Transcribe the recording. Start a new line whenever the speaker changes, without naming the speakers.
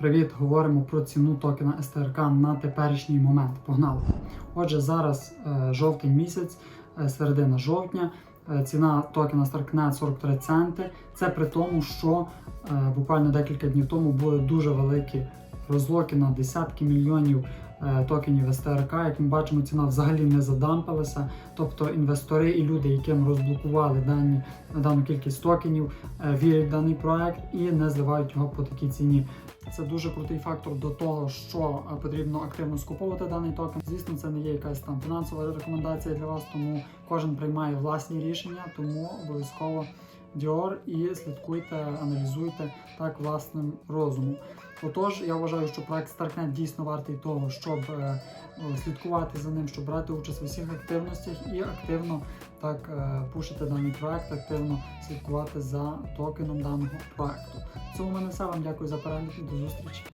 Привіт, говоримо про ціну токена СТРК на теперішній момент. Погнали. Отже, зараз е, жовтень місяць, е, середина жовтня. е, Ціна токена StarkNet 43 центи. Це при тому, що буквально декілька днів тому були дуже великі розлоки на десятки мільйонів е, токенів СТРК. Як ми бачимо, ціна взагалі не задампилася. Тобто інвестори і люди, яким розблокували дані дану кількість токенів, е, вірять в даний проект і не зливають його по такій ціні. Це дуже крутий фактор до того, що е, потрібно активно скуповувати даний токен. Звісно, це не є якась там фінансова рекомендація для вас, тому кожен приймає власні рішення, тому обов'язково Dior і слідкуйте, аналізуйте так власним розумом. Отож, я вважаю, що проект StarkNet дійсно вартий того, щоб е, слідкувати за ним, щоб брати участь в усіх активностях і активно так е, пушити даний проект, активно слідкувати за токеном даного проекту. В цьому мене все. Вам дякую за перегляд і до зустрічі.